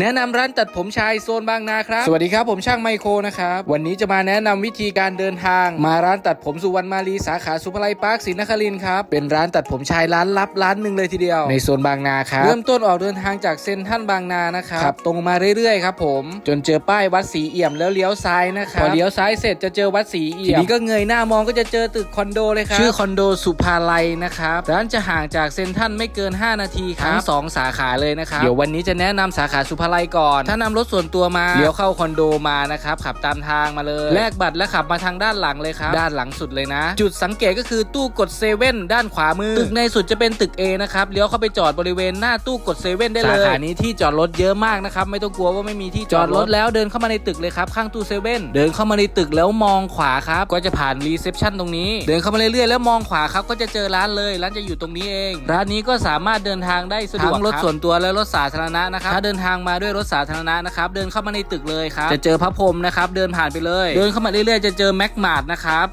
แนะนำร้านตัดผมชายโซนบางนาครับ สวัสดีครับผมช่างไมโครนะครับ วันนี้จะมาแนะนำวิธีการเดินทาง มาร้านตัดผมสุวรรณมาลีสาขาสุภไลพาร์คศรีนครินทร์ครับ เป็นร้านตัดผมชายร้านลับร้านหนึ่งเลยทีเดียว ในโซนบางนาครับ เริ่มต้นออกเดินทางจากเซ็นทรัลบางนานะครับขับตรงมาเรื่อยๆครับผม จนเจอป้ายวัดศรีเอี่ยมแล้วเลี้ยวซ้ายนะครับพอเลี้ยวซ้ายเสร็จจะเจอวัดศรีเอี่ยมทีนี้ก็เงยหน้ามองก็จะเจอตึกคอนโดเลยครับชื่อคอนโดสุภาลัยนะครับร้านจะห่างจากเซ็นทรัลไม่เกิน 5 นาทีครับทั้งสองสาขาเลยนะครับเดี๋ยววันนี้จะแนะนำสาขาสุภาลัยก่อน ถ้านำรถส่วนตัวมาเลี้ยวเข้าคอนโดมานะครับขับตามทางมาเลยแลกบัตรและขับมาทางด้านหลังเลยครับด้านหลังสุดเลยนะ จุดสังเกตก็คือตู้กดเซเว่นด้านขวามือตึกในสุดจะเป็นตึก A นะครับเลี้ยวเข้าไปจอดบริเวณหน้าตู้กดเซเว่นได้เลยสาขานี้ที่จอดรถเยอะมากนะครับไม่ต้องกลัวว่าไม่มีที่จอดรถแล้วเดินเข้ามาในตึกเลยครับข้างตู้เซเว่นเดินเข้ามาในตึกแล้วมองขวาครับก็จะผ่านรีเซพชันตรงนี้ เดินเข้ามาเรื่อยๆแล้วมองขวาครับก็จะเจอร้านเลยร้านจะอยู่ตรงนี้เอง ร้านนี้ก็สามารถเดินทางได้สะดวกทั้งรถส่วนตัวและรถสาธารณะนะครับถ้าเดินทางมาด้วยรถสาธารณะนะครับเดินเข้ามาในตึกเลยครับจะเจอพระพรหมนะครับเดินผ่านไปเลย เดินเข้ามาเรื่อยๆจะเจอแม็กมาดนะครับ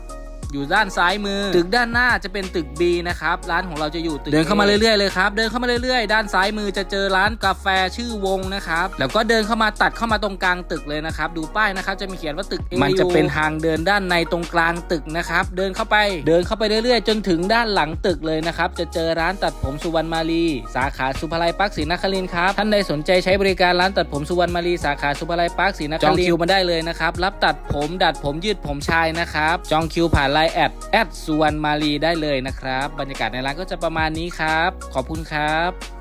อยู่ด้านซ้ายมือ ตึกด้านหน้าจะเป็นตึก B นะครับ ร้านของเราจะอยู่ตึกเดินเข้ามาเรื่อยๆเลยครับ เดินเข้ามาเรื่อยๆ ด้านซ้ายมือจะเจอร้านกาแฟชื่อวงนะครับ แล้วก็เดินเข้ามาตัดเข้ามาตรงกลางตึกเลยนะครับ ดูป้ายนะครับจะมีเขียนว่าตึก A มันจะเป็นทางเดินด้านในตรงกลางตึกนะครับ เดินเข้าไป เดินเข้าไปเรื่อยๆ จนถึงด้านหลังตึกเลยนะครับ จะเจอร้านตัดผมสุวรรณมาลีสาขาสุภาลัยปักศรีนครินทร์ครับ ท่านใดสนใจใช้บริการร้านตัดผมสุวรรณมาลีสาขาสุภาลัยปักศรีนครินทร์จองคิวมาได้เลยนะครับ รับตัดผมดัดผมยืดผมชายนะครับ จองคิวผ่านไลน์แอดแอดสุวรรณมาลีได้เลยนะครับ บรรยากาศในร้านก็จะประมาณนี้ครับ ขอบคุณครับ